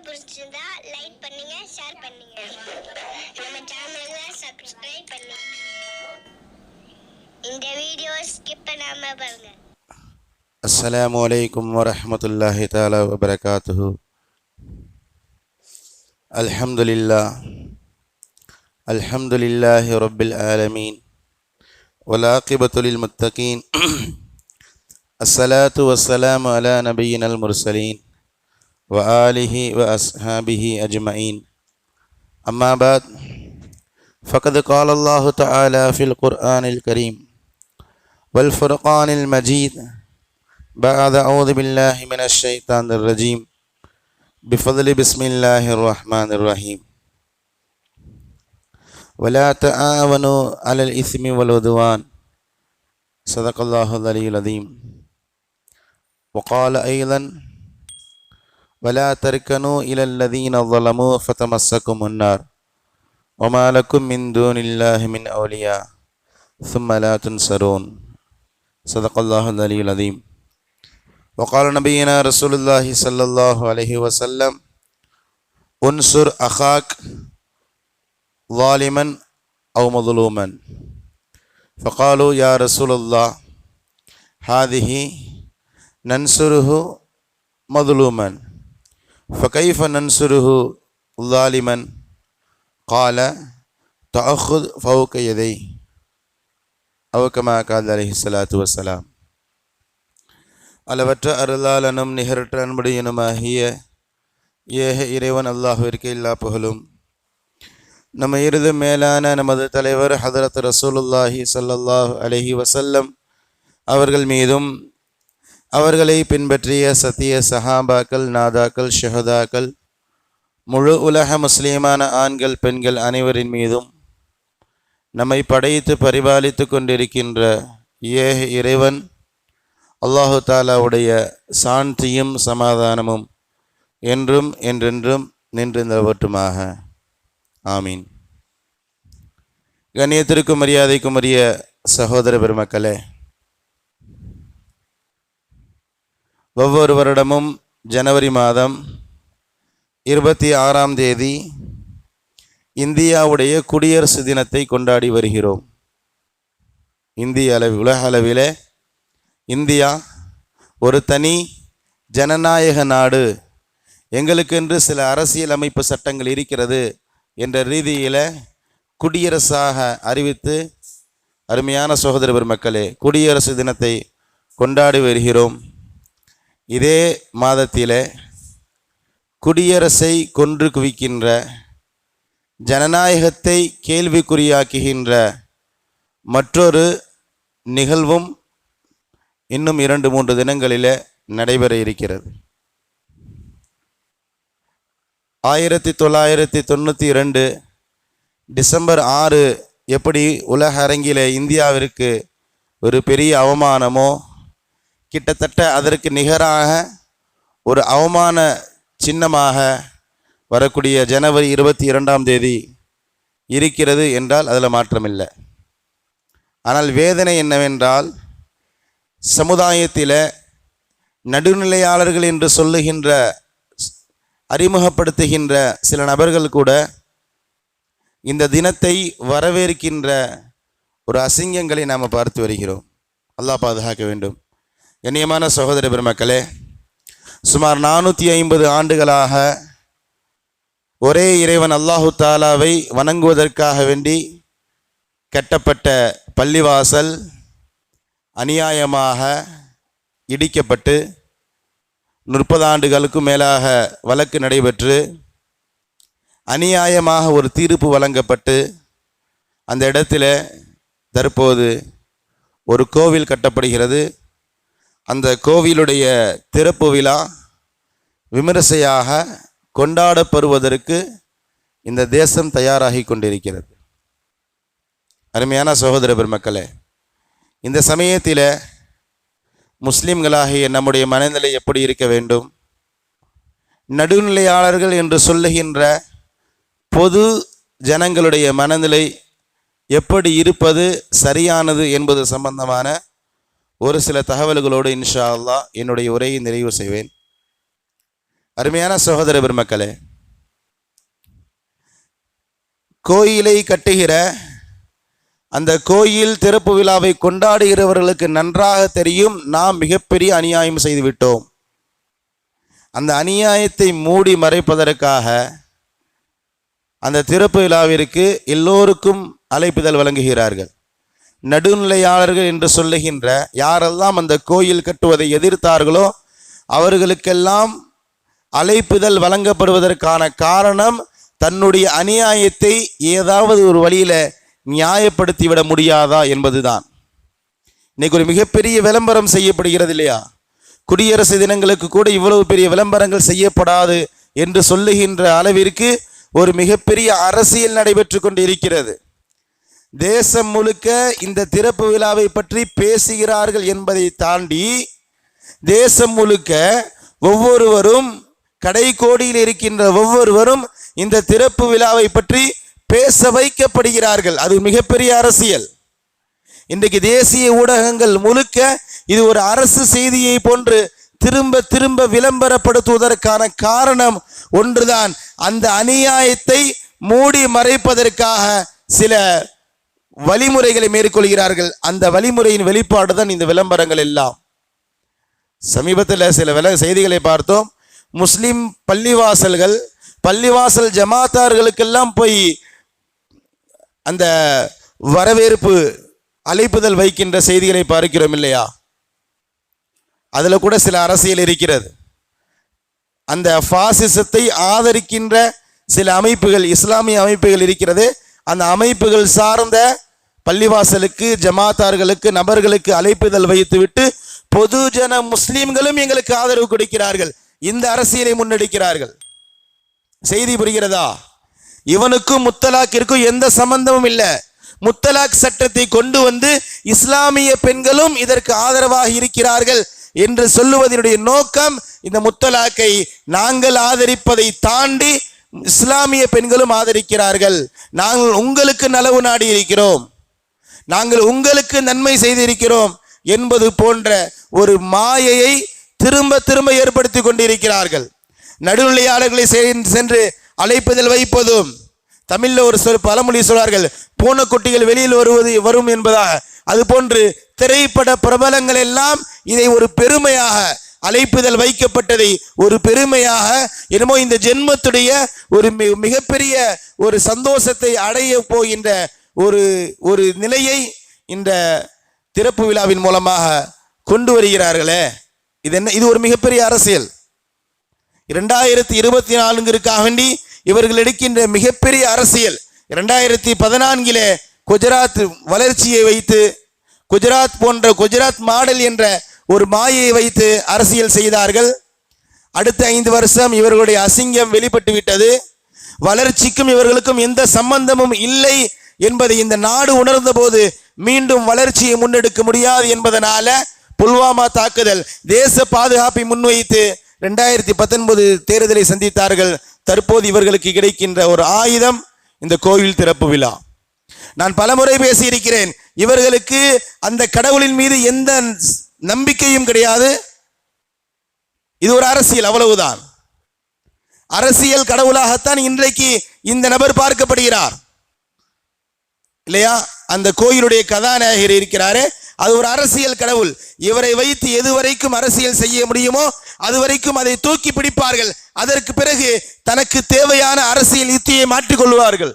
பிடிச்சிருந்தா லைக் பண்ணுங்க ஷேர் பண்ணுங்க நம்ம சேனலை சப்ஸ்கிரைப் பண்ணுங்க இந்த வீடியோ ஸ்கிப் பண்ணாம பாருங்க السلام عليكم ورحمة الله تعالى وبركاته الحمد لله الحمد لله رب العالمين والعاقبة للمتقين الصلاة والسلام على نبينا المرسلين وآله وأصحابه أجمعين. أما بعد فقد قال الله تعالى في القرآن الكريم والفرقان المجيد. بعد أعوذ بالله من الشيطان الرجيم. بفضل بسم الله الرحمن الرحيم. ولا تعاونوا على الإثم والعدوان. صدق الله العلي العظيم. وقال أيضا ولا تركنوا إلى الذين ظلموا فتمسكم النار وما لكم من دون الله من أولياء ثم لا تنصرون. صدق الله العلي العظيم. وقال نبينا رسول الله صلى الله عليه وسلم انصر أخاك ظالما أو مظلوما. فقالوا يا رسول الله هذه ننصره مظلوما. ஃபகைஃப நன்சுருஹு உல்லாலிமன் கால தஹுத் ஃபவுக்கையதை அவக்கமா கால் அலஹி சலாத்து வசலாம் அளவற்ற அருளாளனும் நிகரற்ற அன்புடையனுமாகிய ஏக இறைவன் அல்லாஹுவிற்கு இல்லா புகழும். நம்ம இருது மேலான நமது தலைவர் ஹதரத் ரசூலுல்லாஹி சல்லாஹ் அலஹி வசல்லம் அவர்கள் மீதும் அவர்களை பின்பற்றிய சத்திய சஹாபாக்கள் நாதாக்கள் ஷஹதாக்கள் முழு உலக முஸ்லீமான ஆண்கள் பெண்கள் அனைவரின் மீதும் நம்மை படைத்து பரிபாலித்து கொண்டிருக்கின்ற ஏ இறைவன் அல்லாஹு தாலாவுடைய சாந்தியும் சமாதானமும் என்றும் என்றென்றும் நின்று நிலவட்டுமாக ஆமீன். கண்ணியத்திற்கும் மரியாதைக்கும் உரிய சகோதர பெருமக்களே ஒவ்வொரு வருடமும் ஜனவரி மாதம் இருபத்தி ஆறாம் தேதி இந்தியாவுடைய குடியரசு தினத்தை கொண்டாடி வருகிறோம். இந்திய அளவு உலக அளவில் இந்தியா ஒரு தனி ஜனநாயக நாடு. எங்களுக்கென்று சில அரசியல் அமைப்பு சட்டங்கள் இருக்கிறது என்ற ரீதியில் குடியரசாக அறிவித்து அருமையான சகோதர பெருமக்களே குடியரசு தினத்தை கொண்டாடி வருகிறோம். இதே மாதத்திலே குடியரசை கொன்று குவிக்கின்ற ஜனநாயகத்தை கேள்விக்குறியாக்குகின்ற மற்றொரு நிகழ்வும் இன்னும் இரண்டு மூன்று தினங்களில் நடைபெற இருக்கிறது. ஆயிரத்தி தொள்ளாயிரத்தி தொண்ணூற்றி இரண்டு டிசம்பர் ஆறு எப்படி உலக அரங்கிலே இந்தியாவிற்கு ஒரு பெரிய அவமானமோ கிட்டத்தட்ட அதற்கு நிகராக ஒரு அவமான சின்னமாக வரக்கூடிய ஜனவரி இருபத்தி இரண்டாம் தேதி இருக்கிறது என்றால் அதில் மாற்றமில்லை. ஆனால் வேதனை என்னவென்றால் சமுதாயத்தில் நடுநிலையாளர்கள் என்று சொல்லுகின்ற அறிமுகப்படுத்துகின்ற சில நபர்கள் கூட இந்த தினத்தை வரவேற்கின்ற ஒரு அசிங்கங்களை நாம் பார்த்து வருகிறோம். அல்லாஹ் பாதுகாக்க வேண்டும். கண்ணியமான சகோதர பெருமக்களே சுமார் நானூற்றி ஐம்பது ஆண்டுகளாக ஒரே இறைவன் அல்லாஹு தாலாவை வணங்குவதற்காக வேண்டி கட்டப்பட்ட பள்ளிவாசல் அநியாயமாக இடிக்கப்பட்டு முப்பது ஆண்டுகளுக்கும் மேலாக வழக்கு நடைபெற்று அநியாயமாக ஒரு தீர்ப்பு வழங்கப்பட்டு அந்த இடத்துல தற்போது ஒரு கோவில் கட்டப்படுகிறது. அந்த கோவிலுடைய திறப்பு விழா விமரிசையாக கொண்டாடப்படுவதற்கு இந்த தேசம் தயாராகி கொண்டிருக்கிறது. அருமையான சகோதர பெருமக்களே இந்த சமயத்தில் முஸ்லீம்களாகிய நம்முடைய மனநிலை எப்படி இருக்க வேண்டும்? நடுநிலையாளர்கள் என்று சொல்லுகின்ற பொது ஜனங்களுடைய மனநிலை எப்படி இருப்பது சரியானது என்பது சம்பந்தமான ஒரு சில தகவல்களோடு இன்ஷா அல்லா என்னுடைய உரையை நிறைவு செய்வேன். அருமையான சகோதர பெருமக்களே கோயிலை கட்டுகிற அந்த கோயில் திறப்பு விழாவை கொண்டாடுகிறவர்களுக்கு நன்றாக தெரியும். நாம் மிகப்பெரிய அநியாயம் செய்துவிட்டோம் அந்த அநியாயத்தை மூடி மறைப்பதற்காக அந்த திறப்பு விழாவிற்கு எல்லோருக்கும் அழைப்புதல் வழங்குகிறார்கள். நடுநிலையாளர்கள் என்று சொல்லுகின்ற யாரெல்லாம் அந்த கோயில் கட்டுவதை எதிர்த்தார்களோ அவர்களுக்கெல்லாம் அழைப்புதல் வழங்கப்படுவதற்கான காரணம் தன்னுடைய அநியாயத்தை ஏதாவது ஒரு வழியில் நியாயப்படுத்தி விட முடியாதா என்பதுதான். இன்னைக்கு ஒரு மிகப்பெரிய விளம்பரம் செய்யப்படுகிறது இல்லையா? குடியரசு தினங்களுக்கு கூட இவ்வளவு பெரிய விளம்பரங்கள் செய்யப்படாது என்று சொல்லுகின்ற அளவிற்கு ஒரு மிகப்பெரிய அரசியல் நடைபெற்று கொண்டு இருக்கிறது தேசம் முழுக்க இந்த திறப்பு விழாவை பற்றி பேசுகிறார்கள் என்பதை தாண்டி தேசம் முழுக்க ஒவ்வொருவரும் கடைக்கோடியில் இருக்கின்ற ஒவ்வொருவரும் இந்த திறப்பு விழாவை பற்றி பேச வைக்கப்படுகிறார்கள். அது மிகப்பெரிய அரசியல். இன்றைக்கு தேசிய ஊடகங்கள் முழுக்க இது ஒரு அரசு செய்தியை போன்று திரும்ப திரும்ப விளம்பரப்படுத்துவதற்கான காரணம் ஒன்றுதான். அந்த அநியாயத்தை மூடி மறைப்பதற்காக சில வழிமுறைகளை மேற்கொள்கிறார்கள். அந்த வழிமுறையின் வெளிப்பாடு தான் இந்த விளம்பரங்கள் எல்லாம். சமீபத்தில் சில வில செய்திகளை பார்த்தோம். முஸ்லீம் பள்ளிவாசல்கள் பள்ளிவாசல் ஜமாத்தார்களுக்கெல்லாம் போய் அந்த வரவேற்பு அழைப்புதல் வைக்கின்ற செய்திகளை பார்க்கிறோம் இல்லையா? அதில் கூட சில அரசியல் இருக்கிறது. அந்த பாசிசத்தை ஆதரிக்கின்ற சில அமைப்புகள் இஸ்லாமிய அமைப்புகள் இருக்கிறது. அந்த அமைப்புகள் சார்ந்த பள்ளிவாசலுக்கு ஜமாத்தார்களுக்கு நபர்களுக்கு அழைப்புதல் வைத்துவிட்டு பொதுஜன முஸ்லீம்களும் எங்களுக்கு ஆதரவு கொடுக்கிறார்கள். இந்த அரசியலை முன்னெடுக்கிறார்கள். செய்தி புரிகிறதா? இவனுக்கும் முத்தலாக்கிற்கும் எந்த சம்பந்தமும் இல்லை. முத்தலாக் சட்டத்தை கொண்டு வந்து இஸ்லாமிய பெண்களும் இதற்கு ஆதரவாக இருக்கிறார்கள் என்று சொல்லுவதனுடைய நோக்கம் இந்த முத்தலாக்கை நாங்கள் ஆதரிப்பதை தாண்டி இஸ்லாமிய பெண்களும் ஆதரிக்கிறார்கள். நாங்கள் உங்களுக்கு நலவு நாடி இருக்கிறோம் நாங்கள் உங்களுக்கு நன்மை செய்திருக்கிறோம் என்பது போன்ற ஒரு மாயையை திரும்ப திரும்ப ஏற்படுத்தி கொண்டிருக்கிறார்கள். நடுநிலையாளர்களை சென்று அழைப்பதில் வைப்பதும் தமிழில் ஒரு சொல் பழமொழி சொல்வார்கள் பூனைக்குட்டிகள் வெளியில் வருவது வரும் என்பதாக. அதுபோன்று திரைப்பட பிரபலங்கள் எல்லாம் இதை ஒரு பெருமையாக அழைப்புதல் வைக்கப்பட்டதை ஒரு பெருமையாக என்னமோ இந்த ஜென்மத்துடைய ஒரு மிகப்பெரிய ஒரு சந்தோஷத்தை அடைய போகின்ற ஒரு ஒரு நிலையை இந்த திறப்பு விழாவின் மூலமாக கொண்டு வருகிறார்களே. இது என்ன இது ஒரு மிகப்பெரிய அரசியல். இரண்டாயிரத்தி இருபத்தி நான்கிற்காக வேண்டி இவர்கள் எடுக்கின்ற மிகப்பெரிய அரசியல். இரண்டாயிரத்தி பதினான்கிலே குஜராத் வளர்ச்சியை வைத்து குஜராத் போன்ற குஜராத் மாடல் என்ற ஒரு மாயை வைத்து அரசியல் செய்தார்கள். அடுத்த ஐந்து வருஷம் இவர்களுடைய அசிங்கம் வெளிப்பட்டு விட்டது. வளர்ச்சிக்கும் இவர்களுக்கும் எந்த சம்பந்தமும் இல்லை என்பதை இந்த நாடு உணர்ந்த போது மீண்டும் வளர்ச்சியை முன்னெடுக்க முடியாது என்பதனால புல்வாமா தாக்குதல் தேச பாதுகாப்பை முன்வைத்து ரெண்டாயிரத்தி பத்தொன்பது தேர்தலை சந்தித்தார்கள். தற்போது இவர்களுக்கு கிடைக்கின்ற ஒரு ஆயுதம் இந்த கோவில் திறப்பு விழா. நான் பலமுறை பேசியிருக்கிறேன். இவர்களுக்கு அந்த கடவுளின் மீது எந்த நம்பிக்கையும் கிடையாது. இது ஒரு அரசியல் அவ்வளவுதான். அரசியல் கடவுளாகத்தான் இன்றைக்கு இந்த நபர் பார்க்கப்படுகிறார். இல்லையா? அந்த கோயிலுடைய கதாநாயகர் இருக்கிறாரே அது ஒரு அரசியல் கடவுள். இவரை வைத்து எதுவரைக்கும் அரசியல் செய்ய முடியுமோ அதுவரைக்கும் அதை தூக்கி பிடிப்பார்கள். அதற்கு பிறகு தனக்கு தேவையான அரசியல் யுத்தியை மாற்றிக்கொள்வார்கள்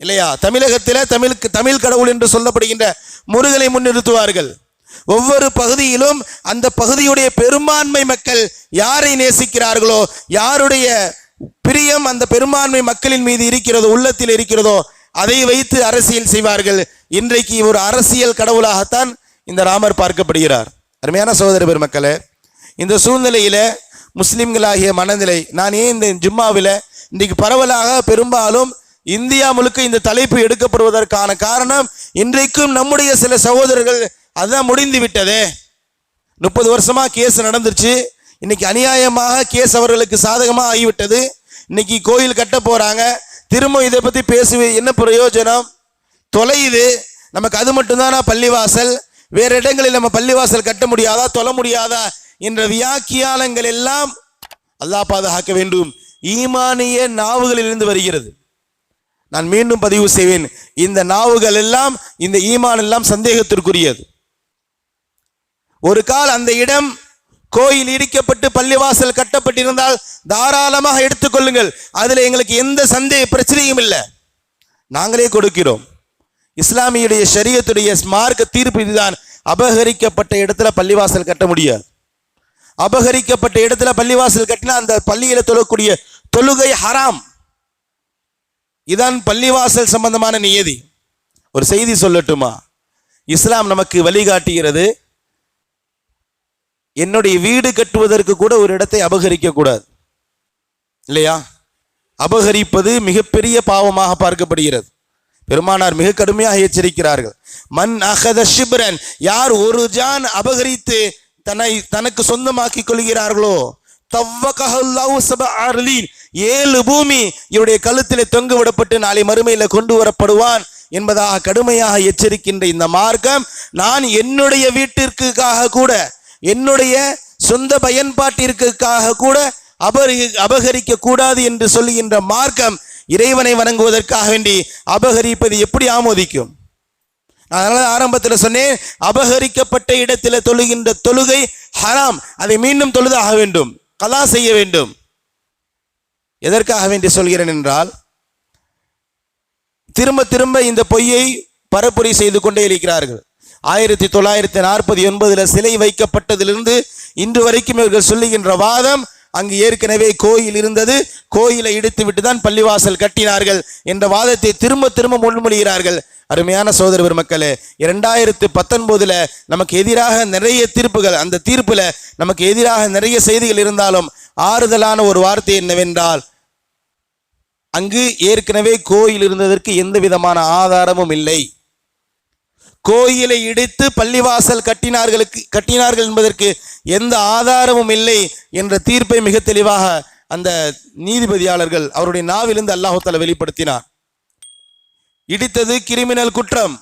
இல்லையா? தமிழகத்தில் தமிழுக்கு தமிழ் கடவுள் என்று சொல்லப்படுகின்ற முருகனை முன்னிறுத்துவார்கள். ஒவ்வொரு பகுதியிலும் அந்த பகுதியுடைய பெரும்பான்மை மக்கள் யாரை நேசிக்கிறார்களோ யாருடைய பிரியம் அந்த பெரும்பான்மை மக்களின் மீது இருக்கிறதோ உள்ளத்தில் இருக்கிறதோ அதை வைத்து அரசியல் செய்வார்கள். இன்றைக்கு ஒரு அரசியல் கடவுளாகத்தான் இந்த ராமர் பார்க்கப்படுகிறார். அருமையான சகோதர பெருமக்களே இந்த சூழ்நிலையில முஸ்லிம்களாகிய மனநிலை நான் ஏன் இந்த ஜும்மாவில் இன்றைக்கு பரவலாக பெரும்பாலும் இந்தியா முழுக்க இந்த தலைப்பு எடுக்கப்படுவதற்கான காரணம் இன்றைக்கும் நம்முடைய சில சகோதரர்கள் அதுதான் முடிந்து விட்டதே. முப்பது வருஷமாக கேஸ் நடந்துருச்சு. இன்னைக்கு அநியாயமாக கேஸ் அவர்களுக்கு சாதகமாக ஆகிவிட்டது. இன்னைக்கு கோயில் கட்ட போகிறாங்க திரும்ப இதை பற்றி பேசுவது என்ன பிரயோஜனம்? தொலையுது நமக்கு அது மட்டும்தானா பள்ளிவாசல்? வேற இடங்களில் நம்ம பள்ளிவாசல் கட்ட முடியாதா தொலை முடியாதா? என்ற வியாக்கியானங்கள் எல்லாம் அல்லாஹ் பாதுகாக்க வேண்டும். ஈமானிய நாவுகளிலிருந்து வருகிறது. நான் மீண்டும் பதிவு செய்வேன். இந்த நாவுகள் எல்லாம் இந்த ஈமான் எல்லாம் சந்தேகத்திற்குரியது. ஒரு கால் அந்த இடம் கோயில் இடிக்கப்பட்டு பள்ளிவாசல் கட்டப்பட்டிருந்தால் தாராளமாக எடுத்துக்கொள்ளுங்கள் அதில் எங்களுக்கு எந்த சந்தேக பிரச்சனையும் இல்லை. நாங்களே கொடுக்கிறோம். இஸ்லாமியுடைய சரியத்துடைய மார்க்க தீர்ப்பு இதுதான். அபகரிக்கப்பட்ட இடத்துல பள்ளிவாசல் கட்ட முடியாது. அபகரிக்கப்பட்ட இடத்துல பள்ளிவாசல் கட்டினா அந்த பள்ளியில தொழக்கூடிய தொழுகை ஹராம். இதான் பள்ளிவாசல் சம்பந்தமான நியதி. ஒரு செய்தி சொல்லட்டுமா? இஸ்லாம் நமக்கு வழிகாட்டுகிறது. என்னுடைய வீடு கட்டுவதற்கு கூட ஒரு இடத்தை அபகரிக்க கூடாது இல்லையா? அபகரிப்பது மிகப்பெரிய பாவமாக பார்க்கப்படுகிறது. பெருமானார் மிக கடுமையாக எச்சரிக்கிறார்கள். மண் அகத ஷிப்ரன். யார் ஒரு ஜான் அபகரித்து தன்னை தனக்கு சொந்தமாக்கிக் கொள்கிறார்களோ? சப ஏழு பூமி இவருடைய கழுத்திலே தொங்க விடப்பட்டு நாளை மறுமையில கொண்டு வரப்படுவான் என்பதாக கடுமையாக எச்சரிக்கின்ற இந்த மார்க்கம் நான் என்னுடைய வீட்டிற்காக கூட என்னுடைய சொந்த பயன்பாட்டிற்காக கூட அபரி அபகரிக்க கூடாது என்று சொல்லுகின்ற மார்க்கம் இறைவனை வணங்குவதற்காக வேண்டி அபகரிப்பது எப்படி ஆமோதிக்கும்? நான் அதனால ஆரம்பத்தில் சொன்னேன் அபகரிக்கப்பட்ட இடத்தில் தொழுகின்ற தொழுகை ஹராம். அதை மீண்டும் தொழுதாக வேண்டும் கலா செய்ய வேண்டும். எதற்காக வேண்டி சொல்கிறேன் என்றால் திரும்ப திரும்ப இந்த பொய்யை பரப்புரை செய்து கொண்டே இருக்கிறார்கள். ஆயிரத்தி தொள்ளாயிரத்தி நாற்பத்தி ஒன்பதில் சிலை வைக்கப்பட்டதிலிருந்து இன்று வரைக்கும் இவர்கள் சொல்லுகின்ற வாதம் அங்கு ஏற்கனவே கோயில் இருந்தது. கோயிலை இடித்து விட்டு தான் பள்ளிவாசல் கட்டினார்கள் என்ற வாதத்தை திரும்ப திரும்ப முன்மொழிகிறார்கள். அருமையான சோதர பெருமக்களே இரண்டாயிரத்து பத்தொன்பதுல நமக்கு எதிராக நிறைய தீர்ப்புகள் அந்த தீர்ப்புல நமக்கு எதிராக நிறைய செய்திகள் இருந்தாலும் ஆறுதலான ஒரு வார்த்தை என்னவென்றால் அங்கு ஏற்கனவே கோயில் இருந்ததற்கு எந்த விதமான ஆதாரமும் இல்லை. கோயிலை இடித்து பள்ளிவாசல் கட்டினார்களுக்கு கட்டினார்கள் என்பதற்கு எந்த ஆதாரமும் இல்லை என்ற தீர்ப்பை மிக தெளிவாக அந்த நீதிபதியாளர்கள் அவருடைய நாவிலிருந்து அல்லாஹால வெளிப்படுத்தினார். இடித்தது கிரிமினல் குற்றம்.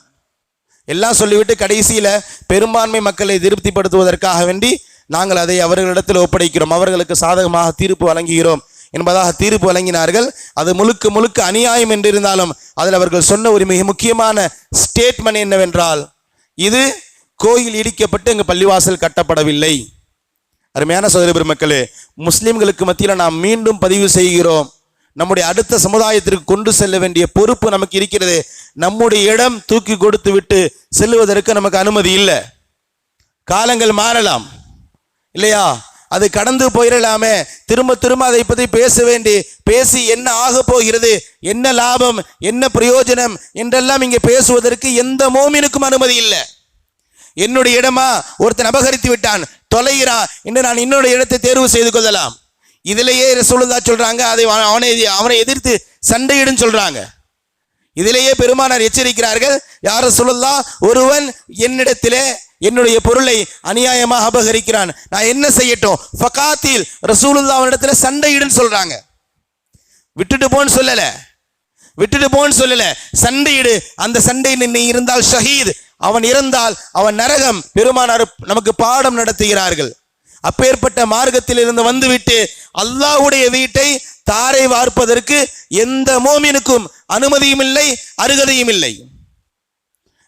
எல்லாம் சொல்லிவிட்டு கடைசியில் பெரும்பான்மை மக்களை திருப்திப்படுத்துவதற்காக வேண்டி நாங்கள் அதை அவர்களிடத்தில் ஒப்படைக்கிறோம். அவர்களுக்கு சாதகமாக தீர்ப்பு வழங்குகிறோம். என்பதாக தீர்ப்பு வழங்கினார்கள். அது முழுக்க முழுக்க அநியாயம் என்றிருந்தாலும் அதில் அவர்கள் சொன்ன ஒரு மிக முக்கியமான ஸ்டேட்மெண்ட் என்னவென்றால் இது கோயில் இடிக்கப்பட்டு எங்கள் பள்ளிவாசல் கட்டப்படவில்லை. அருமையான சோதரி பெருமக்களே முஸ்லீம்களுக்கு மத்தியில் நாம் மீண்டும் பதிவு செய்கிறோம். நம்முடைய அடுத்த சமுதாயத்திற்கு கொண்டு செல்ல வேண்டிய பொறுப்பு நமக்கு இருக்கிறது. நம்முடைய இடம் தூக்கி கொடுத்து விட்டு செல்லுவதற்கு நமக்கு அனுமதி இல்லை. காலங்கள் மாறலாம். இல்லையா? அது கடந்து போயிடலாமே திரும்ப திரும்ப அதை பற்றி பேச வேண்டி பேசி என்ன ஆக போகிறது என்ன லாபம் என்ன பிரயோஜனம் என்றெல்லாம் இங்கே பேசுவதற்கு எந்த மோமினுக்கும் அனுமதி இல்லை. என்னுடைய இடமா ஒருத்தன் அபகரித்து விட்டான் தொலைகிறான் என்று நான் இன்னொரு இடத்தை தேர்வு செய்து கொள்ளலாம். இதிலேயே ரசூலுதா சொல்றாங்க அதை அவனை அவனை எதிர்த்து சண்டையிடும் சொல்றாங்க. இதிலேயே பெருமானார் எச்சரிக்கிறார்கள் யார சொல்லலாம் ஒருவன் என்னிடத்திலே என்னுடைய பொருளை அநியாயமாக அபகரிக்கிறான். நான் என்ன செய்யட்டும்? ஃபகாத்தில் ரசூலுல்லா அவனிடத்துல சண்டையிடுன்னு சொல்றாங்க. விட்டுட்டு போன்னு சொல்லல. விட்டுட்டு போன்னு சொல்லல. சண்டையிடு. அந்த சண்டையில் நீ இருந்தால் ஷஹீத். அவன் இறந்தால் அவன் நரகம். பெருமானார் நமக்கு பாடம் நடத்துகிறார்கள். அப்பேற்பட்ட மார்க்கத்தில் இருந்து வந்துவிட்டு அல்லாஹுடைய வீட்டை தாரை வார்ப்பதற்கு எந்த மோமினுக்கும் அனுமதியும் இல்லை அருகதையும் இல்லை.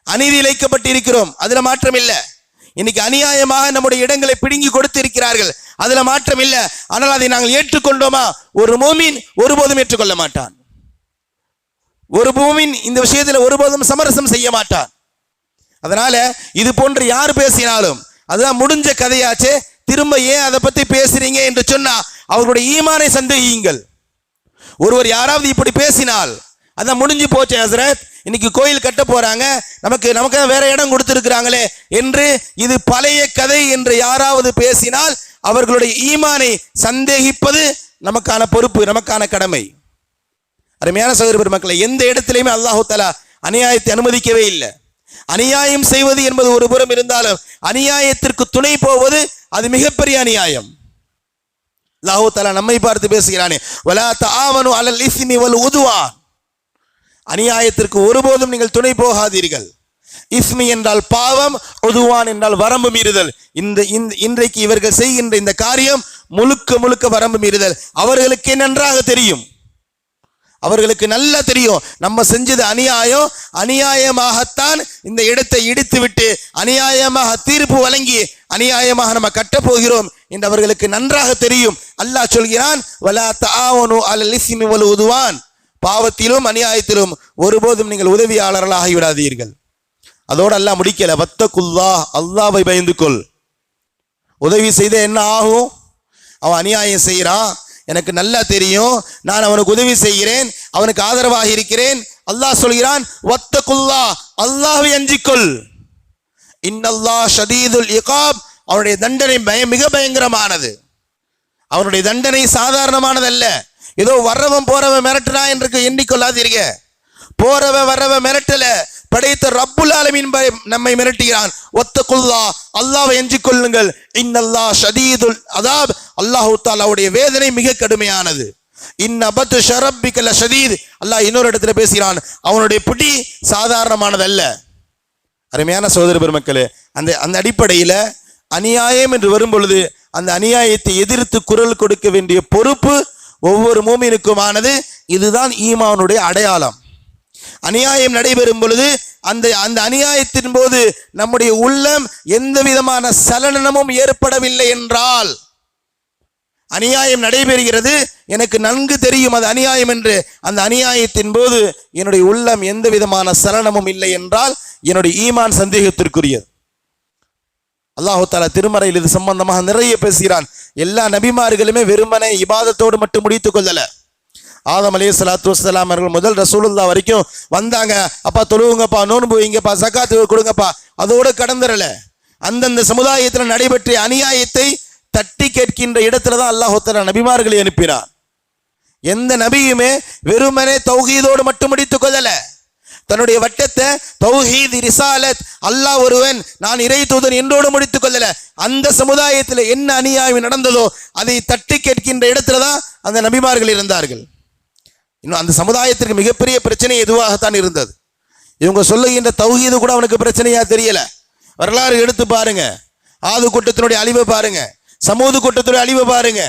அநீதி இழைக்கப்பட்டு இருக்கிறோம் அதுல மாற்றம் இல்லை இன்னைக்கு அநியாயமாக நம்முடைய இடங்களை பிடுங்கி கொடுத்து இருக்கிறார்கள் அதுல மாற்றம் இல்லை ஆனால் அதை நாங்கள் ஏற்றுக்கொண்டோமா? ஒரு மோமின் ஒருபோதும் ஏற்றுக்கொள்ள மாட்டான். ஒரு பூமின் இந்த விஷயத்தில் ஒருபோதும் சமரசம் செய்ய மாட்டான். அதனால இது போன்று யார் பேசினாலும் அதுதான் முடிஞ்ச கதையாச்சே திரும்ப ஏன் அதை பத்தி பேசுறீங்க என்று சொன்னா அவர்களுடைய ஈமானை சந்தேகியுங்கள். ஒருவர் யாராவது இப்படி பேசினால் அதான் முடிஞ்சு போச்சு ஹசரத். இன்னைக்கு கோயில் கட்ட போறாங்க. நமக்கு நமக்கு வேற இடம் கொடுத்துருக்குறாங்களே என்று இது பழைய கதை என்று யாராவது பேசினால் அவர்களுடைய ஈமானை சந்தேகிப்பது நமக்கான பொறுப்பு நமக்கான கடமை. அருமையான சகோதர பெருமக்களை எந்த இடத்திலையுமே அல்லாஹு தலா அநியாயத்தை அனுமதிக்கவே இல்லை. அநியாயம் செய்வது என்பது ஒரு புறம் இருந்தாலும் அநியாயத்திற்கு துணை போவது அது மிகப்பெரிய அநியாயம். அல்லாஹு தலா நம்மை பார்த்து பேசுகிறானே வலா தாவனு அலல் இஸ்மி வல் உதுவான் அநியாயத்திற்கு ஒருபோதும் நீங்கள் துணை போகாதீர்கள். இஸ்மி என்றால் பாவம் உதுவான் என்றால் வரம்பு மீறுதல். இந்த இன்றைக்கு இவர்கள் செய்கின்ற இந்த காரியம் முழுக்க முழுக்க வரம்பு மீறுதல். அவர்களுக்கே நன்றாக தெரியும்? அவர்களுக்கு நல்லா தெரியும். நம்ம செஞ்சது அநியாயம் அநியாயமாகத்தான் இந்த இடத்தை இடித்து விட்டு அநியாயமாக தீர்ப்பு வழங்கி அநியாயமாக நம்ம கட்டப்போகிறோம் என்று அவர்களுக்கு நன்றாக தெரியும். அல்லாஹ் சொல்கிறான் வலா தாவனு அலல் இஸ்மி உதுவான். பாவத்திலும் அநியாயத்திலும் ஒருபோதும் நீங்கள் உதவியாளர்களாக ஆகிவிடாதீர்கள் அதோடு அல்லாஹ் முடிக்கல. வத்தகுல்லா அல்லாவை பயந்து கொள். உதவி செய்த என்ன ஆகும்? அவன் அநியாயம் செய்கிறான் எனக்கு நல்லா தெரியும். நான் அவனுக்கு உதவி செய்கிறேன். அவனுக்கு ஆதரவாக இருக்கிறேன். அல்லாஹ் சொல்கிறான் வத்தகுல்லா அல்லாஹை அஞ்சிக்கொள். இன்னல்லாஹ் ஷதீதுல் இகாப். அவனுடைய தண்டனை பய மிக பயங்கரமானது. அவனுடைய தண்டனை சாதாரணமானதல்ல. ஏதோ வர்றவன் போறவன் மிரட்டுறான் என்று எண்ணிக்கொள்ளாதீர்க போறவன் வர்றவன் மிரட்டல. படைத்த ரப்புல் ஆலமீன் நம்மை மிரட்டுகிறான். ஒத்த குல்லா அல்லாவை எஞ்சி கொள்ளுங்கள். இன்னல்லா ஷதீதுல் அதாப். அல்லாஹு தாலாவுடைய வேதனை மிக கடுமையானது. இன்னபத்து ஷரப்பிக்கல ஷதீத். அல்லாஹ் இன்னொரு இடத்துல பேசுகிறான். அவனுடைய பிடி சாதாரணமானதல்ல. அருமையான சோதர பெருமக்களே அந்த அந்த அடிப்படையில் அநியாயம் என்று வரும் பொழுது அந்த அநியாயத்தை எதிர்த்து குரல் கொடுக்க வேண்டிய பொறுப்பு ஒவ்வொரு மூமினுக்குமானது இதுதான் ஈமானுடைய அடையாளம். அநியாயம் நடைபெறும் பொழுது அந்த அந்த அநியாயத்தின் போது நம்முடைய உள்ளம் எந்த விதமான சலனமும் ஏற்படவில்லை என்றால் அநியாயம் நடைபெறுகிறது எனக்கு நன்கு தெரியும் அது அநியாயம் என்று அந்த அநியாயத்தின் போது என்னுடைய உள்ளம் எந்த விதமான சலனமும் இல்லை என்றால் என்னுடைய ஈமான் சந்தேகத்திற்குரியது. அல்லாஹு தாலா திருமறையில் இது சம்பந்தமாக நிறைய பேசுகிறான். எல்லா நபிமார்களுமே வெறுமனே இபாதத்தோடு மட்டும் முடித்துக் கொள்ளலை. ஆதம் அலி சலாத்து வசலாம் அவர்கள் முதல் ரசூலுல்லா வரைக்கும் வந்தாங்க. அப்பா தொழுவுங்கப்பா நோன்பு வைங்கப்பா சக்காத்து கொடுங்கப்பா அதோடு கடந்துடல அந்தந்த சமுதாயத்தில் நடைபெற்ற அநியாயத்தை தட்டி கேட்கின்ற இடத்துல தான் அல்லாஹ் நபிமார்களை அனுப்பினார் எந்த நபியுமே வெறுமனே தௌகீதோடு மட்டும் முடித்துக் கொள்ளலை. தன்னுடைய வட்டத்தை தௌஹீத் ரிசாலத் அல்லாஹ் ஒருவன் நான் இறை தூதன் என்றோடு முடித்துக் கொள்ளல. அந்த சமுதாயத்தில் என்ன அநியாயம் நடந்ததோ அதை தட்டி கேட்கின்ற இடத்துல தான் அந்த நபிமார்கள் இருந்தார்கள். இன்னும் அந்த சமுதாயத்திற்கு மிகப்பெரிய பிரச்சனை எதுவாகத்தான் இருந்தது. இவங்க சொல்லுகின்ற தௌஹீது கூட அவனுக்கு பிரச்சனையா தெரியல. வரலாறு எடுத்து பாருங்க. ஆது கூட்டத்தினுடைய அழிவை பாருங்க. சமூது கூட்டத்தினுடைய அழிவை பாருங்க.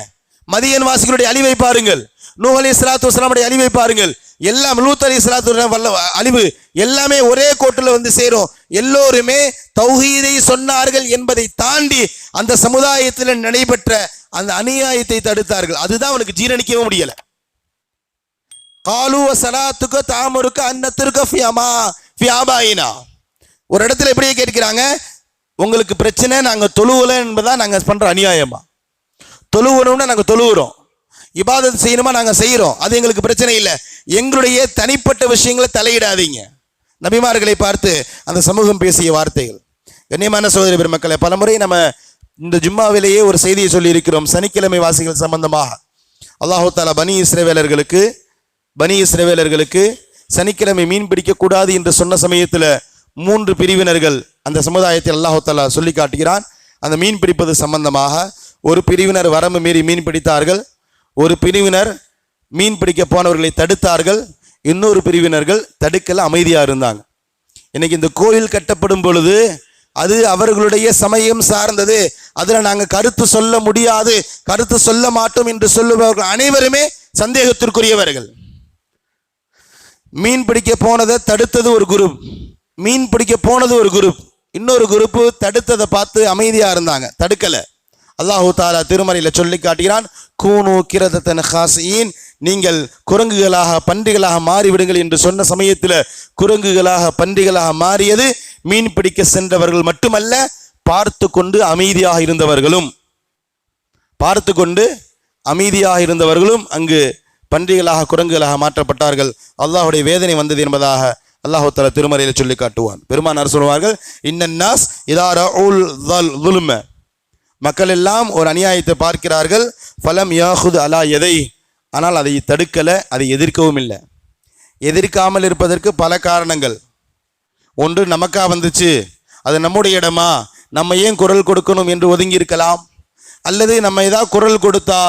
மதியன் வாசிகளுடைய அழிவை பாருங்கள். நூ அலி இஸ்லாத்து வஸ்லாமுடைய அழிவை பாருங்கள். எல்லாம் லூத் அலி இஸ்லாத்து வல்ல அழிவு. எல்லாமே ஒரே கோட்டில் வந்து சேரும். எல்லோருமே தௌஹீதை சொன்னார்கள் என்பதை தாண்டி அந்த சமுதாயத்தில் நடைபெற்ற அந்த அநியாயத்தை தடுத்தார்கள். அதுதான் அவனுக்கு ஜீரணிக்கவே முடியல. காலுவ சலாத்துக்கு தாமருக்கு அன்னத்திற்கு ஃபியாமா ஃபியாபாயினா. ஒரு இடத்துல எப்படியே கேட்கிறாங்க உங்களுக்கு பிரச்சனை நாங்கள் தொழுவல என்பதான் நாங்கள் பண்ணுற அநியாயமா? தொழுவணும்னா நாங்கள் தொழுவுறோம். இபாதத் செய்யணுமா? நாங்கள் செய்கிறோம் அது எங்களுக்கு பிரச்சனை இல்லை. எங்களுடைய தனிப்பட்ட விஷயங்களை தலையிடாதீங்க. நபிமார்களை பார்த்து அந்த சமூகம் பேசிய வார்த்தைகள். கண்ணியமான சகோதரி பெருமக்களை பலமுறை நம்ம இந்த ஜும்மாவிலேயே ஒரு செய்தியை சொல்லியிருக்கிறோம். சனிக்கிழமை வாசிகள் சம்பந்தமாக. அல்லாஹு தாலா பனி இஸ்ரவேலர்களுக்கு பனி இஸ்ரவேலர்களுக்கு சனிக்கிழமை மீன் பிடிக்கக்கூடாது என்று சொன்ன சமயத்தில் மூன்று பிரிவினர்கள் அந்த சமுதாயத்தில் அல்லாஹு தாலா சொல்லி காட்டுகிறான். அந்த மீன் பிடிப்பது சம்பந்தமாக ஒரு பிரிவினர் வரம்பு மீறி மீன் பிடித்தார்கள். ஒரு பிரிவினர் மீன் பிடிக்க போனவர்களை தடுத்தார்கள். இன்னொரு பிரிவினர்கள் தடுக்கல அமைதியாக இருந்தாங்க. இன்னைக்கு இந்த கோயில் கட்டப்படும் பொழுது அது அவர்களுடைய சமயம் சார்ந்தது. அதில் நாங்கள் கருத்து சொல்ல முடியாது. கருத்து சொல்ல மாட்டோம் என்று சொல்லுபவர்கள் அனைவருமே சந்தேகத்திற்குரியவர்கள். மீன் பிடிக்க போனதை தடுத்தது ஒரு குரூப். மீன் பிடிக்க போனது ஒரு குரூப். இன்னொரு குரூப்பு தடுத்ததை பார்த்து அமைதியாக இருந்தாங்க. தடுக்கலை. அல்லாஹு தாலா திருமறையில் சொல்லி காட்டுகிறான் கூனு கிரதத்தன் ஹாசியின். நீங்கள் குரங்குகளாக பன்றிகளாக மாறிவிடுங்கள் என்று சொன்ன சமயத்தில் குரங்குகளாக பன்றிகளாக மாறியது மீன் பிடிக்க சென்றவர்கள் மட்டுமல்ல பார்த்து கொண்டு அமைதியாக இருந்தவர்களும். பார்த்து கொண்டு அமைதியாக இருந்தவர்களும் அங்கு பன்றிகளாக குரங்குகளாக மாற்றப்பட்டார்கள். அல்லாஹுடைய வேதனை வந்தது என்பதாக அல்லாஹு திருமறையில் சொல்லி காட்டுவான். பெருமானார் சொல்வார்கள் இன்னன்னாஸ் இதார உல் மக்கள் எல்லாம் ஒரு அநியாயத்தை பார்க்கிறார்கள். ஃபலம் யாஹுது அலா எதை? ஆனால் அதை தடுக்கலை அதை எதிர்க்கவும் இல்லை. எதிர்க்காமல் இருப்பதற்கு பல காரணங்கள். ஒன்று நமக்காக வந்துச்சு? அது நம்முடைய இடமா? நம்ம ஏன் குரல் கொடுக்கணும் என்று ஒதுங்கி இருக்கலாம் அல்லது நம்ம ஏதாவது குரல் கொடுத்தா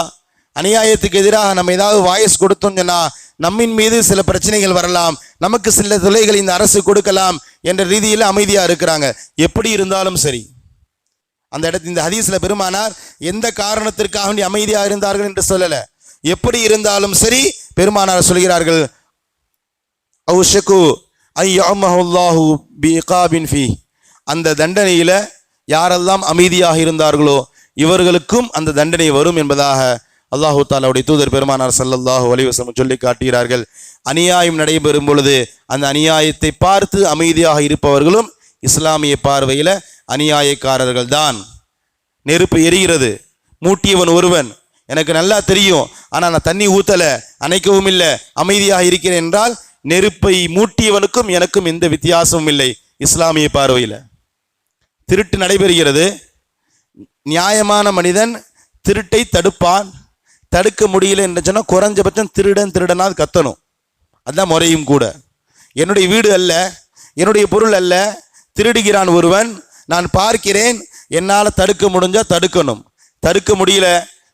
அநியாயத்துக்கு எதிராக நம்ம ஏதாவது வாய்ஸ் கொடுத்தோம் சொன்னால் நம்மின் மீது சில பிரச்சனைகள் வரலாம். நமக்கு சில தொலைகள் இந்த அரசு கொடுக்கலாம் என்ற ரீதியில் அமைதியாக இருக்கிறாங்க. எப்படி இருந்தாலும் சரி. அந்த இடத்து இந்த ஹதீஸில் பெருமானார் எந்த காரணத்திற்காக வேண்டி அமைதியாக இருந்தார்கள் என்று சொல்லலை. எப்படி இருந்தாலும் சரி பெருமானார் சொல்கிறார்கள் அவுஷக்கு ஐயமஹுல்லாஹு பிகாபின் ஃபி. அந்த தண்டனையில் யாரெல்லாம் அமைதியாக இருந்தார்களோ இவர்களுக்கும் அந்த தண்டனை வரும் என்பதாக அல்லாஹு தாலாவுடைய தூதர் பெருமானார் ஸல்லல்லாஹு அலைஹி சொல்லி காட்டுகிறார்கள். அநியாயம் நடைபெறும் பொழுது அந்த அநியாயத்தை பார்த்து அமைதியாக இருப்பவர்களும் இஸ்லாமிய பார்வையில் அநியாயக்காரர்கள் தான் நெருப்பு எரிகிறது. மூட்டியவன் ஒருவன். எனக்கு நல்லா தெரியும். ஆனால் நான் தண்ணி ஊற்றலை அணைக்கவும் இல்லை. அமைதியாக இருக்கிறேன் என்றால் நெருப்பை மூட்டியவனுக்கும் எனக்கும் எந்த வித்தியாசமும் இல்லை இஸ்லாமிய பார்வையில். திருட்டு நடைபெறுகிறது. நியாயமான மனிதன் திருட்டை தடுப்பான். தடுக்க முடியல என்று சொன்னால் குறைஞ்சபட்சம் திருடன் திருடனாவது கத்தணும். அதுதான் முறையும் கூட. என்னுடைய வீடு அல்ல. என்னுடைய பொருள் அல்ல. திருடுகிறான் ஒருவன் நான் பார்க்கிறேன் என்னால் தடுக்க முடிஞ்சால் தடுக்கணும். தடுக்க முடியல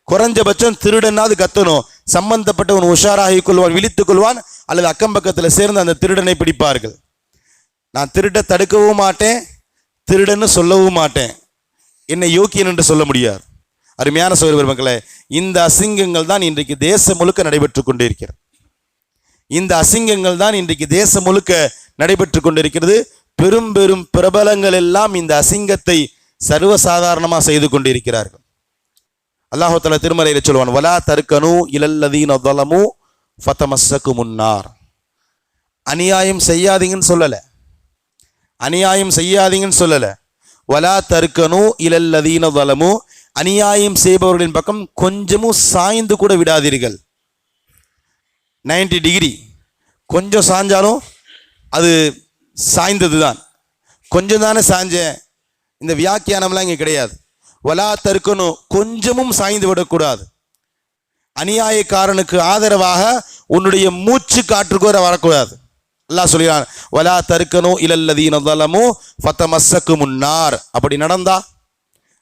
குறைஞ்சபட்சம் திருடனாவது கத்தணும். சம்பந்தப்பட்டவன் உஷாராகி கொள்வான் விழித்துக் கொள்வான் அல்லது அக்கம் பக்கத்தில் சேர்ந்து அந்த திருடனை பிடிப்பார்கள். நான் திருட தடுக்கவும் மாட்டேன் திருடன்னு சொல்லவும் மாட்டேன். என்னை யோக்கியன் என்று சொல்ல முடியாது. அருமையான சோழர் மக்களே இந்த அசிங்கங்கள் தான் இன்றைக்கு தேசம் முழுக்க நடைபெற்று கொண்டிருக்கிறது. இந்த அசிங்கங்கள் தான் இன்றைக்கு தேசம் முழுக்க நடைபெற்று கொண்டிருக்கிறது. பெரும் பெரும் பிரபலங்கள் எல்லாம் இந்த அசிங்கத்தை சர்வசாதாரணமாக செய்து கொண்டிருக்கிறார்கள். அல்லாஹால திருமலையில் சொல்வான் வலா தருக்கனு இலல்லதீன தொலமு ஃபத்தமஸ்ஸக்கு முன்னார் அநியாயம் செய்யாதீங்கன்னு சொல்லலை. அநியாயம் செய்யாதீங்கன்னு சொல்லலை. வலா தருக்கனு இலல்லதீன தொலமு அநியாயம் செய்பவர்களின் பக்கம் கொஞ்சமும் சாய்ந்து கூட விடாதீர்கள். 90 டிகிரி. கொஞ்சம் சாய்ஞ்சாலும் அது சாய்ந்தது தான் கொஞ்சம் தானே சாஞ்சேன். இந்த வியாக்கியானம்லாம் இங்கே கிடையாது. வலா தருக்கணும் கொஞ்சமும் சாய்ந்து விடக்கூடாது. அநியாயக்காரனுக்கு ஆதரவாக உன்னுடைய மூச்சு காற்றுக்கு வர வரக்கூடாது. அல்லாஹ் சொல்கிறான் வலா தருக்கணும் இலல்லதீன தலமு ஃபத்தமஸ்ஸக்கு முன்னார் அப்படி நடந்தா?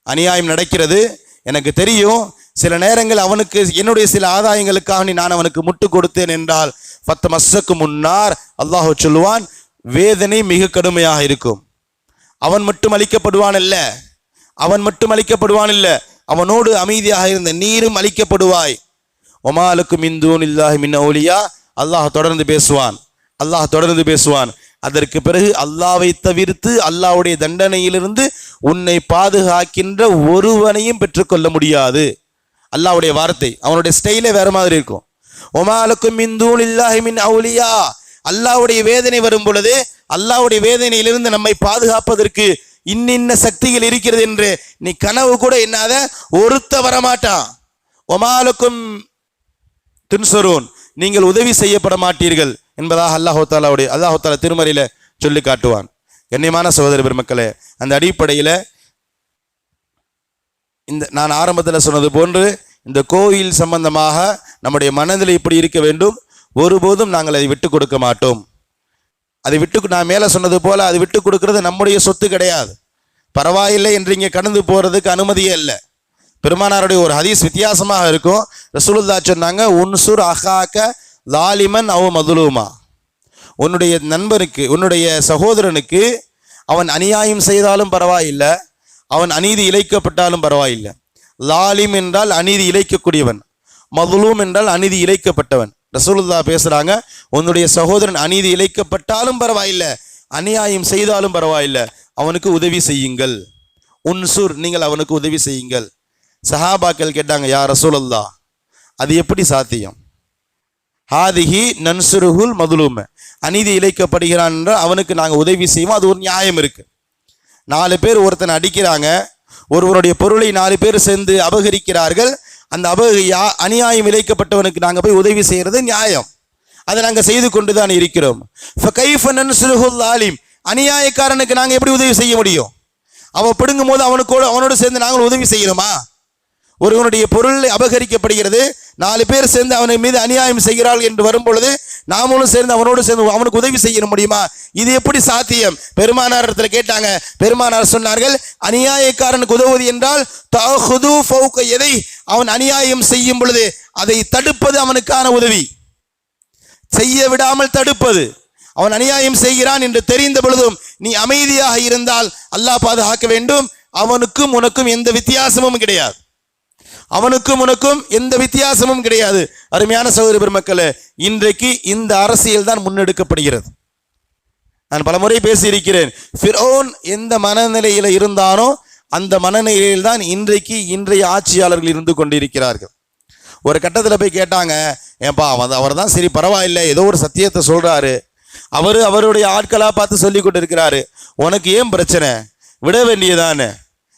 அநியாயம் நடக்கிறது. எனக்கு தெரியும் சில நேரங்கள் அவனுக்கு என்னுடைய சில ஆதாயங்களுக்காக நீ நான் அவனுக்கு முட்டு கொடுத்தேன் என்றால் பத்து மஸ்ஸக்கு முன்னார் அல்லாஹ் சொல்லுவான் வேதனை மிக கடுமையாக இருக்கும். அவன் மட்டும் அழிக்கப்படுவான் அல்ல. அவன் மட்டும் அழிக்கப்படுவான் இல்ல. அவனோடு அமைதியாக இருந்த நீரும் அழிக்கப்படுவாய். ஒமாலுக்கு மிந்தூன் இல்லாஹி மின் ஒலியா அல்லாஹ் தொடர்ந்து பேசுவான். அல்லாஹ் தொடர்ந்து பேசுவான். அதற்கு பிறகு அல்லாவை தவிர்த்து அல்லாவுடைய தண்டனையிலிருந்து உன்னை பாதுகாக்கின்ற ஒருவனையும் பெற்றுக்கொள்ள முடியாது. அல்லாவுடைய வார்த்தை அவனுடைய ஸ்டைலே வேற மாதிரி இருக்கும். ஒமாலுக்கும் மிந்தூன் இல்லாஹி மின் அவுலியா? அல்லாவுடைய வேதனை வரும் பொழுது அல்லாஹ்வுடைய வேதனையிலிருந்து நம்மை பாதுகாப்பதற்கு இன்னின்ன சக்திகள் இருக்கிறது என்று நீ கனவு கூட என்னாத ஒருத்த வரமாட்டான். ஒமாலுக்கும் துன்சரூன் நீங்கள் உதவி செய்யப்பட மாட்டீர்கள் என்பதாக அல்லாஹு தாலாவுடைய அல்லாஹு திருமறையில சொல்லி காட்டுவான். கண்ணியமான சகோதர பெருமக்களே அந்த அடிப்படையில் இந்த நான் ஆரம்பத்தில் சொன்னது போன்று இந்த கோயில் சம்பந்தமாக நம்முடைய மனதில் இப்படி இருக்க வேண்டும். ஒருபோதும் நாங்கள் அதை விட்டு கொடுக்க மாட்டோம். அதை விட்டு நான் மேலே சொன்னது போல் அது விட்டு கொடுக்கறது நம்முடைய சொத்து கிடையாது. பரவாயில்லை என்று இங்கே கடந்து போகிறதுக்கு அனுமதியே இல்லை. பெருமானாருடைய ஒரு ஹதீஸ் வித்தியாசமாக இருக்கும். ரசூலுல்லா சொன்னாங்க உன்சுர் அஹாக்க லாலிமன் அவ மதுலூமா. உன்னுடைய நண்பனுக்கு உன்னுடைய சகோதரனுக்கு அவன் அநியாயம் செய்தாலும் பரவாயில்லை அவன் அநீதி இழைக்கப்பட்டாலும் பரவாயில்லை. லாலிம் என்றால் அநீதி இழைக்கக்கூடியவன். மதுலூம் என்றால் அநீதி இழைக்கப்பட்டவன். ரசூலுல்லா பேசுகிறாங்க உன்னுடைய சகோதரன் அநீதி இழைக்கப்பட்டாலும் பரவாயில்லை அநியாயம் செய்தாலும் பரவாயில்லை அவனுக்கு உதவி செய்யுங்கள். உன்சூர் நீங்கள் அவனுக்கு உதவி செய்யுங்கள். சஹாபாக்கள் கேட்டாங்க யா ரசூலல்லா அது எப்படி சாத்தியம்? ஹாதிஹி நன்சுருகுல் மதுலூம. அநீதி இழைக்கப்படுகிறான் என்றால் அவனுக்கு நாங்கள் உதவி செய்வோம் அது ஒரு நியாயம் இருக்குது நாலு பேர் ஒருத்தனை அடிக்கிறாங்க ஒருவருடைய பொருளை நாலு பேர் சேர்ந்து அபகரிக்கிறார்கள் அந்த அபக யா- அநியாயம் இழைக்கப்பட்டவனுக்கு நாங்கள் போய் உதவி செய்கிறது நியாயம். அதை நாங்கள் செய்து கொண்டு தான் இருக்கிறோம் ஆலிம் அநியாயக்காரனுக்கு நாங்கள் எப்படி உதவி செய்ய முடியும்? அவன் பிடுங்கும் போது அவனுக்கு அவனோடு சேர்ந்து நாங்கள் உதவி செய்யணுமா? ஒருவனுடைய பொருள் அபகரிக்கப்படுகிறது. நாலு பேர் சேர்ந்து அவனை மீது அநியாயம் செய்கிறாள் என்று வரும் பொழுது நாமளும் சேர்ந்து அவனோடு சேர்ந்து அவனுக்கு உதவி செய்ய முடியுமா? இது எப்படி சாத்தியம்? பெருமானார் இடத்துல கேட்டாங்க. பெருமானார் சொன்னார்கள் அநியாயக்காரனுக்கு உதவுவது என்றால் தஹுது ஃபௌக எதை அவன் அநியாயம் செய்யும் பொழுது அதை தடுப்பது அவனுக்கான உதவி. செய்ய விடாமல் தடுப்பது. அவன் அநியாயம் செய்கிறான் என்று தெரிந்த பொழுதும் நீ அமைதியாக இருந்தால் அல்லாஹ் பாதுகாக்க வேண்டும். அவனுக்கும் உனக்கும் எந்த வித்தியாசமும் கிடையாது. அவனுக்கும் உனக்கும் எந்த வித்தியாசமும் கிடையாது. அருமையான சகோதரி பெருமக்களே இன்றைக்கு இந்த அரசியல் தான் முன்னெடுக்கப்படுகிறது. நான் பலமுறை பேசியிருக்கிறேன். ஃபிரோன் எந்த மனநிலையில் இருந்தானோ அந்த மனநிலையில் தான் இன்றைக்கு இன்றைய ஆட்சியாளர்கள் இருந்து கொண்டிருக்கிறார்கள். ஒரு கட்டத்தில் போய் கேட்டாங்க ஏன்பா அவன் அவர் தான் சரி பரவாயில்லை ஏதோ ஒரு சத்தியத்தை சொல்கிறாரு அவர் அவருடைய ஆட்களாக பார்த்து சொல்லி கொண்டு இருக்கிறாரு உனக்கு ஏன் பிரச்சனை? விட வேண்டியதானே?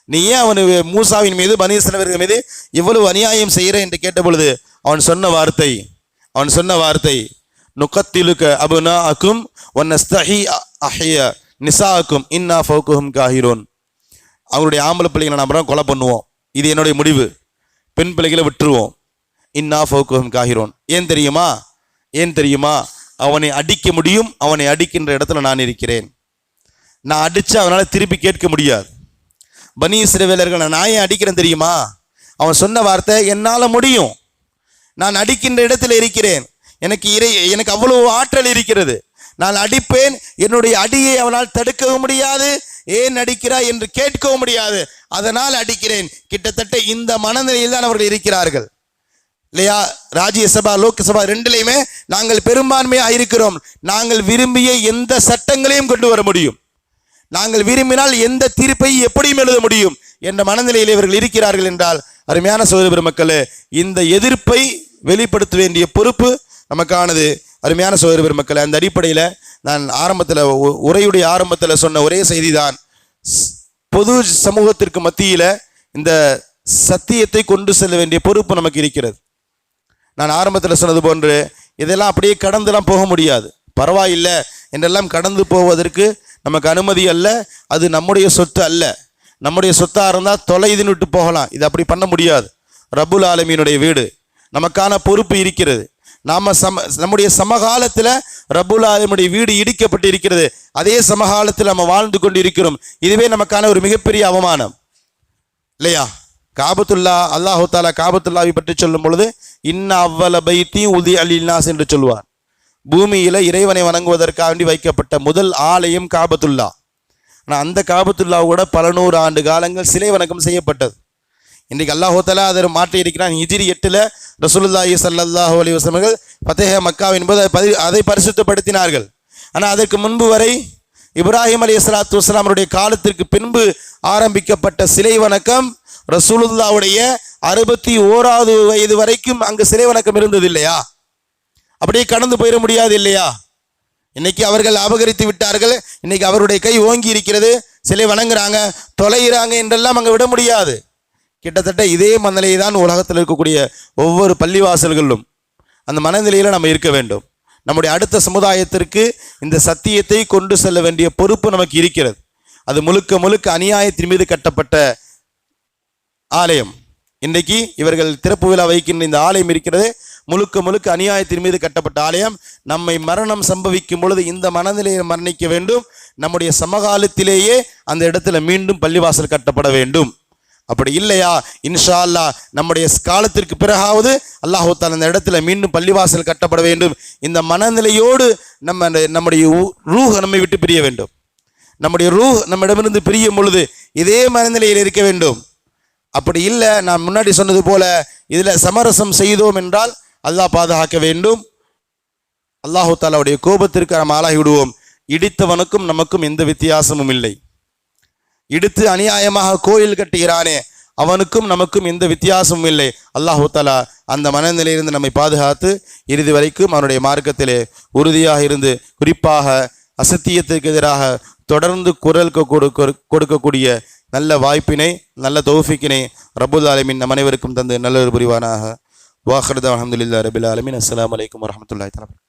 நீ ஏன் அவனு மூசாவின் மீது பனீசனவர்கள் மீது இவ்வளவு அநியாயம் செய்கிற என்று கேட்ட பொழுது அவன் சொன்ன வார்த்தை அவன் சொன்ன வார்த்தை நுகத்திலுக்க அபுனா அக்கும் ஒன்னஸ்தஹி அஹிய நிசாக்கும் இன்னா ஃபோக்குஹும் காஹிரோன். அவருடைய ஆம்பளை பிள்ளைங்களை நம்ம கொலை பண்ணுவோம். இது என்னுடைய முடிவு. பெண் பிள்ளைகளை விட்டுருவோம். இன்னா ஃபோக்குவம் காகிறோன் ஏன் தெரியுமா? ஏன் தெரியுமா? அவனை அடிக்க முடியும் அவனை அடிக்கின்ற இடத்துல நான் இருக்கிறேன். நான் அடித்து அவனால் திருப்பி கேட்க முடியாது. பனி சிறுவேலர்களை நான் ஏன் அடிக்கிறேன் தெரியுமா? அவன் சொன்ன வார்த்தை என்னால் முடியும். நான் அடிக்கின்ற இடத்துல இருக்கிறேன். எனக்கு இறை எனக்கு அவ்வளோ ஆற்றல் இருக்கிறது. நான் அடிப்பேன். என்னுடைய அடியை அவனால் தடுக்கவும் முடியாது. ஏன் அடிக்கிறாய் என்று கேட்கவும் முடியாது. அதனால் அடிக்கிறேன். கிட்டத்தட்ட இந்த மனநிலையில் தான் அவர்கள் இருக்கிறார்கள். இல்லையா? ராஜ்யசபா லோக்சபா ரெண்டுலையுமே நாங்கள் பெரும்பான்மையாக இருக்கிறோம். நாங்கள் விரும்பிய எந்த சட்டங்களையும் கொண்டு வர முடியும். நாங்கள் விரும்பினால் எந்த தீர்ப்பை எப்படியும் எழுத முடியும் என்ற மனநிலையில் இவர்கள் இருக்கிறார்கள் என்றால் அருமையான சோதரி பெருமக்களே இந்த எதிர்ப்பை வெளிப்படுத்த வேண்டிய பொறுப்பு நமக்கானது. அருமையான சோதர பெருமக்கள் அந்த அடிப்படையில் நான் ஆரம்பத்தில் உரையுடைய ஆரம்பத்தில் சொன்ன ஒரே செய்தி தான் பொது சமூகத்திற்கு மத்தியில் இந்த சத்தியத்தை கொண்டு செல்ல வேண்டிய பொறுப்பு நமக்கு இருக்கிறது. நான் ஆரம்பத்தில் சொன்னது போன்று இதெல்லாம் அப்படியே கடந்துலாம் போக முடியாது. பரவாயில்லை என்றெல்லாம் கடந்து போவதற்கு நமக்கு அனுமதி அல்ல அது நம்முடைய சொத்து அல்ல. நம்முடைய சொத்தாக இருந்தால் தொலைதுன்னு விட்டு போகலாம். இது அப்படி பண்ண முடியாது. ரபுல் ஆலமீனுடைய வீடு. நமக்கான பொறுப்பு இருக்கிறது. நாம சம நம்முடைய சமகாலத்தில் ரபுல் ஆலமுடைய வீடு இடிக்கப்பட்டு இருக்கிறது அதே சமகாலத்தில் நம்ம வாழ்ந்து கொண்டு இருக்கிறோம் இதுவே நமக்கான ஒரு மிகப்பெரிய அவமானம். இல்லையா? காபத்துல்லா அல்லாஹு தாலா காபத்துல்லாவை பற்றி சொல்லும் பொழுது இன்ன அவ்வள பைத்தியும் உதி அலினாஸ் என்று சொல்வார். பூமியில் இறைவனை வணங்குவதற்காக வேண்டி வைக்கப்பட்ட முதல் ஆலயம் காபத்துல்லா. ஆனால் அந்த காபத்துல்லா கூட பல நூறு ஆண்டு காலங்கள் சிலை வணக்கம் செய்யப்பட்டது. இன்றைக்கு அல்லாஹோத்தலா தாலா அதை மாற்றி இருக்கிறான். இஜிரி எட்டில் ரசூலுல்லாஹி ஸல்லல்லாஹு அலி வஸல்லம் பத்தேக மக்கா என்பது அதை பதி- அதை பரிசுத்தப்படுத்தினார்கள். ஆனால் அதற்கு முன்பு வரை இப்ராஹிம் அலி இஸ்லாத்து வஸ்லாமருடைய காலத்திற்கு பின்பு ஆரம்பிக்கப்பட்ட சிலை வணக்கம் ரசூலுல்லாவுடைய அறுபத்தி ஓராவது வயது வரைக்கும் அங்கு சிலை வணக்கம் இருந்தது இல்லையா? அப்படியே கடந்து போயிட முடியாது இல்லையா? இன்னைக்கு அவர்கள் அபகரித்து விட்டார்கள். இன்னைக்கு அவருடைய கை ஓங்கி இருக்கிறது. சிலை வணங்குறாங்க தொலைகிறாங்க என்றெல்லாம் அங்கே விட முடியாது. கிட்டத்தட்ட இதே மனநிலையை தான் உலகத்தில் இருக்கக்கூடிய ஒவ்வொரு பள்ளிவாசல்களிலும் அந்த மனநிலையில் நம்ம இருக்க வேண்டும். நம்முடைய அடுத்த சமுதாயத்திற்கு இந்த சத்தியத்தை கொண்டு செல்ல வேண்டிய பொறுப்பு நமக்கு இருக்கிறது. அது முழுக்க முழுக்க அநியாயத்தின் மீது கட்டப்பட்ட ஆலயம். இன்றைக்கு இவர்கள் திறப்பு விழா வைக்கின்ற இந்த ஆலயம் இருக்கிறது. முழுக்க முழுக்க அநியாயத்தின் மீது கட்டப்பட்ட ஆலயம். நம்மை மரணம் சம்பவிக்கும் பொழுது இந்த மனநிலையை மரணிக்க வேண்டும். நம்முடைய சமகாலத்திலேயே அந்த இடத்துல மீண்டும் பள்ளிவாசல் கட்டப்பட வேண்டும். அப்படி இல்லையா? இன்ஷா அல்லாஹ் நம்முடைய காலத்திற்கு பிறகாவது அல்லாஹு தால் அந்த இடத்துல மீண்டும் பள்ளிவாசல் கட்டப்பட வேண்டும். இந்த மனநிலையோடு நம்ம அந்த- நம்முடைய ரூஹ் நம்மை விட்டு பிரிய வேண்டும். நம்முடைய ரூஹ் நம்மிடமிருந்து பிரியும் பொழுது இதே மனநிலையில் இருக்க வேண்டும். அப்படி இல்லை நான் முன்னாடி சொன்னது போல இதில் சமரசம் செய்தோம் என்றால் அல்லாஹ் பாதுகாக்க வேண்டும். அல்லாஹு தாலாவுடைய கோபத்திற்கு நாம் ஆளாகி விடுவோம் இடித்தவனுக்கும் நமக்கும் எந்த வித்தியாசமும் இல்லை. இடுத்து அநியாயமாக கோயில் கட்டுகிறானே அவனுக்கும் நமக்கும் எந்த வித்தியாசமும் இல்லை. அல்லாஹு தலா அந்த மனநிலையிலிருந்து நம்மை பாதுகாத்து இறுதி வரைக்கும் அவனுடைய மார்க்கத்திலே உறுதியாக இருந்து குறிப்பாக அசத்தியத்திற்கு எதிராக தொடர்ந்து குரல் கொடுக்க- கொடுக்கக்கூடிய நல்ல வாய்ப்பினை நல்ல தௌஃபிக்கினை ரபுல் ஆலமின் நம் அனைவருக்கும் தந்து நல்லொரு புரிவானாக. வாஹர்தா அஹமதுல்லா ரபுல் ஆலமின். அஸ்லாம் வலைக்கம் வரஹ்மத்துல்லாஹி தலா